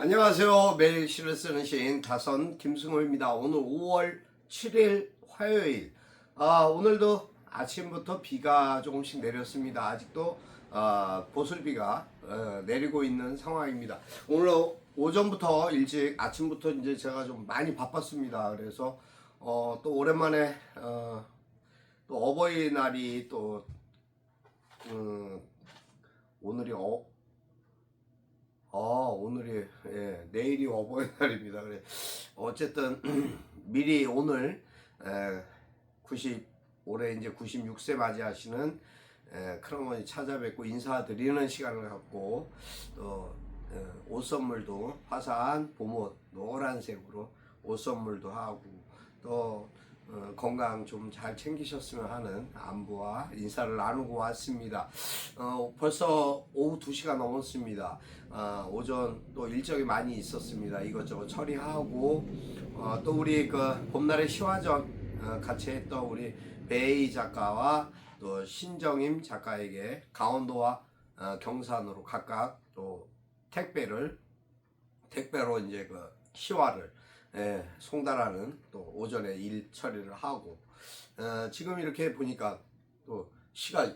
안녕하세요. 매일 시를 쓰는 시인 다선 김승호입니다. 오늘 5월 7일 화요일. 아, 오늘도 아침부터 비가 조금씩 내렸습니다. 아직도 아, 보슬비가 어, 내리고 있는 상황입니다. 오늘 오전부터 일찍 아침부터 이제 제가 좀 많이 바빴습니다. 그래서 어, 또 오랜만에 어, 또 어버이날이 또 음, 오늘이 어, 아 오늘이 예, 내일이 어버이날입니다. 그래 어쨌든 미리 오늘 에, 90 올해 이제 96세 맞이하시는 에, 큰어머니 찾아뵙고 인사드리는 시간을 갖고 또 에, 옷 선물도 화사한 봄옷 노란색으로 옷 선물도 하고 또 어, 건강 좀 잘 챙기셨으면 하는 안부와 인사를 나누고 왔습니다. 어, 벌써 오후 2시가 넘었습니다. 어, 오전 또 일정이 많이 있었습니다. 이것저것 처리하고 어, 또 우리 그 봄날의 시화전 어, 같이 했던 우리 베이 작가와 또 신정임 작가에게 강원도와 어, 경산으로 각각 또 택배를 택배로 이제 그 시화를 예, 송달하는 또 오전에 일 처리를 하고 어, 지금 이렇게 보니까 또 시가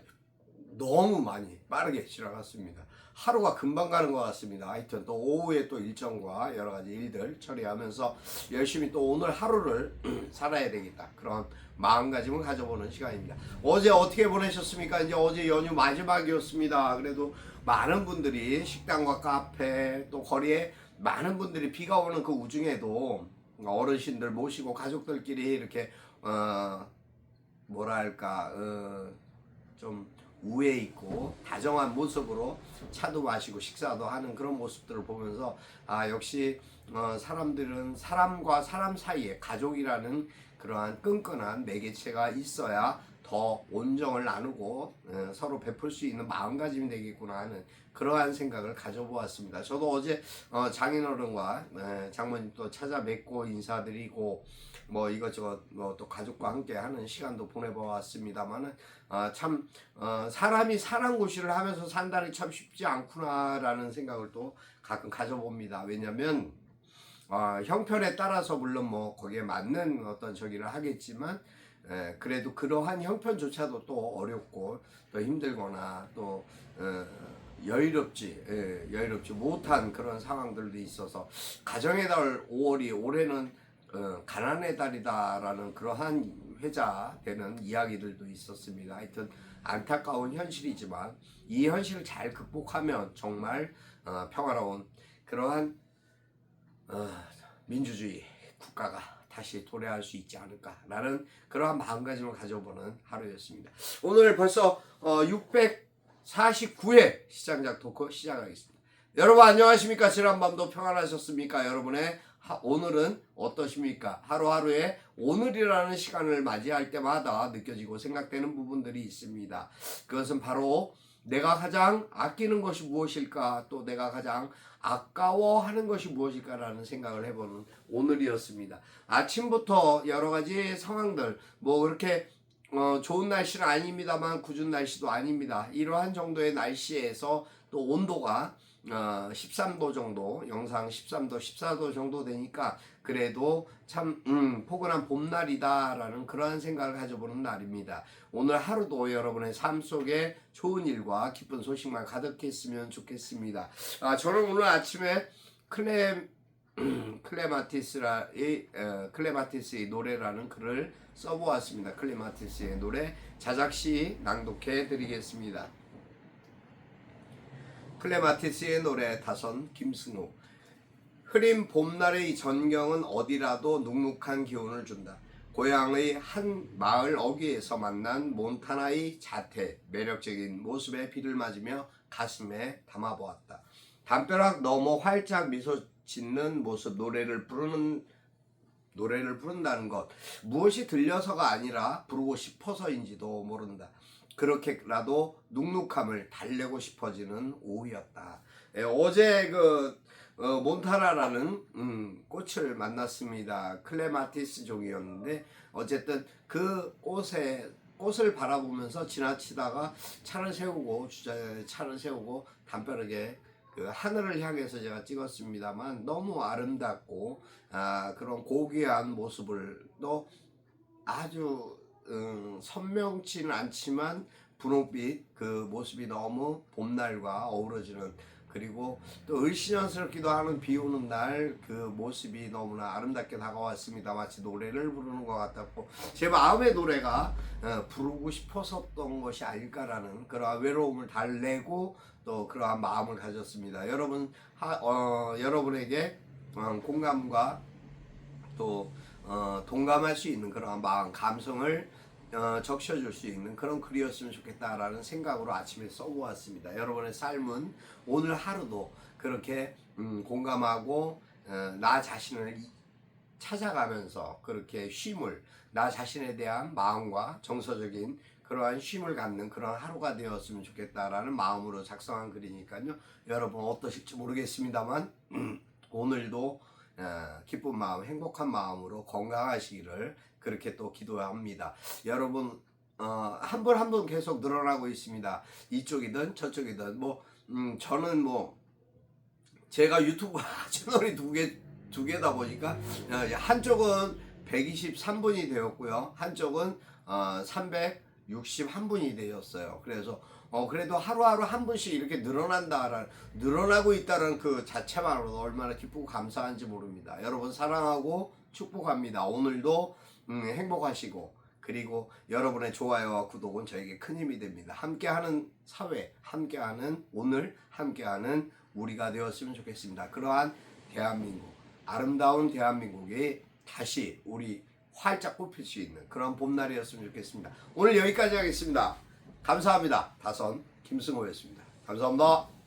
너무 많이 빠르게 지나갔습니다. 하루가 금방 가는 것 같습니다. 하여튼 또 오후에 또 일정과 여러 가지 일들 처리하면서 열심히 또 오늘 하루를 살아야 되겠다. 그런 마음가짐을 가져보는 시간입니다. 어제 어떻게 보내셨습니까? 이제 어제 연휴 마지막이었습니다. 그래도 많은 분들이 식당과 카페 또 거리에 많은 분들이 비가 오는 그 우중에도 어르신들 모시고 가족들끼리 이렇게 어 뭐랄까 어 좀 우애 있고 다정한 모습으로 차도 마시고 식사도 하는 그런 모습들을 보면서 아 역시 어 사람들은 사람과 사람 사이에 가족이라는 그러한 끈끈한 매개체가 있어야 더 온정을 나누고 어, 서로 베풀 수 있는 마음가짐이 되겠구나 하는 그러한 생각을 가져보았습니다. 저도 어제 어, 장인어른과 에, 장모님 또 찾아뵙고 인사드리고 뭐 이것저것 뭐 또 가족과 함께 하는 시간도 보내보았습니다만은 아, 참 어, 사람이 사람 고시를 하면서 산다는 참 쉽지 않구나라는 생각을 또 가끔 가져봅니다. 왜냐하면 아, 형편에 따라서 물론 뭐 거기에 맞는 어떤 저기를 하겠지만 에, 그래도 그러한 형편조차도 또 어렵고 또 힘들거나 또 어, 여유롭지 예, 여유롭지 못한 그런 상황들도 있어서 가정의 달 5월이 올해는 어, 가난의 달이다라는 그러한 회자되는 이야기들도 있었습니다. 하여튼 안타까운 현실이지만 이 현실을 잘 극복하면 정말 어, 평화로운 그러한 어, 민주주의 국가가 다시 도래할 수 있지 않을까라는 그러한 마음가짐을 가져보는 하루였습니다. 오늘 벌써 어, 649회 시장작 토크 시작하겠습니다. 여러분 안녕하십니까? 지난밤도 평안하셨습니까? 여러분의 하- 오늘은 어떠십니까? 하루하루에 오늘이라는 시간을 맞이할 때마다 느껴지고 생각되는 부분들이 있습니다. 그것은 바로 내가 가장 아끼는 것이 무엇일까? 또 내가 가장 아까워하는 것이 무엇일까라는 생각을 해보는 오늘이었습니다. 아침부터 여러 가지 상황들, 뭐 그렇게 어, 좋은 날씨는 아닙니다만 굳은 날씨도 아닙니다. 이러한 정도의 날씨에서 또 온도가 어, 13도 정도, 영상 13도, 14도 정도 되니까 그래도 참 음, 포근한 봄날이다라는 그러한 생각을 가져보는 날입니다. 오늘 하루도 여러분의 삶 속에 좋은 일과 기쁜 소식만 가득했으면 좋겠습니다. 아, 저는 오늘 아침에 클레 클레마티스라의 어, 클레마티스의 노래라는 글을 써보았습니다. 클레마티스의 노래 자작시 낭독해 드리겠습니다. 클레마티스의 노래 다선 김승우 흐린 봄날의 전경은 어디라도 눅눅한 기운을 준다. 고향의 한 마을 어귀에서 만난 몬타나의 자태, 매력적인 모습에 비를 맞으며 가슴에 담아보았다. 담벼락 너머 활짝 미소 짓는 모습, 노래를 부르는 노래를 부른다는 것 무엇이 들려서가 아니라 부르고 싶어서인지도 모른다. 그렇게라도 눅눅함을 달래고 싶어지는 오후였다. 예, 어제 그 어, 몬타나라는 음, 꽃을 만났습니다. 클레마티스 종이었는데 어쨌든 그 꽃에 꽃을 바라보면서 지나치다가 차를 세우고 주차장에 차를 세우고 담벼락에 그 하늘을 향해서 제가 찍었습니다만 너무 아름답고 아, 그런 고귀한 모습을 또 아주 음, 선명치는 않지만 분홍빛 그 모습이 너무 봄날과 어우러지는 그리고 또 을씨년스럽기도 하는 비 오는 날 그 모습이 너무나 아름답게 다가왔습니다. 마치 노래를 부르는 것 같았고 제 마음의 노래가 어, 부르고 싶었었던 것이 아닐까라는 그러한 외로움을 달래고 또 그러한 마음을 가졌습니다. 여러분 하, 어, 여러분에게 어, 공감과 또 어, 동감할 수 있는 그런 마음, 감성을 어, 적셔줄 수 있는 그런 글이었으면 좋겠다라는 생각으로 아침에 써보았습니다. 여러분의 삶은 오늘 하루도 그렇게 음, 공감하고 어, 나 자신을 이- 찾아가면서 그렇게 쉼을 나 자신에 대한 마음과 정서적인 그러한 쉼을 갖는 그런 하루가 되었으면 좋겠다라는 마음으로 작성한 글이니까요. 여러분 어떠실지 모르겠습니다만 음, 오늘도 어, 기쁜 마음, 행복한 마음으로 건강하시기를 그렇게 또 기도합니다. 여러분 어, 한분한분 계속 늘어나고 있습니다. 이쪽이든 저쪽이든 뭐 음, 저는 뭐 제가 유튜브 채널이 두 개 두 개다 보니까 어, 한쪽은 123분이 되었고요. 한쪽은 어, 361분이 되었어요. 그래서 어 그래도 하루하루 한 분씩 이렇게 늘어난다라는 늘어나고 있다는 그 자체만으로도 얼마나 기쁘고 감사한지 모릅니다. 여러분 사랑하고 축복합니다. 오늘도 음, 행복하시고 그리고 여러분의 좋아요와 구독은 저에게 큰 힘이 됩니다. 함께하는 사회, 함께하는 오늘, 함께하는 우리가 되었으면 좋겠습니다. 그러한 대한민국, 아름다운 대한민국이 다시 우리 활짝 뽑힐 수 있는 그런 봄날이었으면 좋겠습니다. 오늘 여기까지 하겠습니다. 감사합니다. 다선 김승호였습니다. 감사합니다.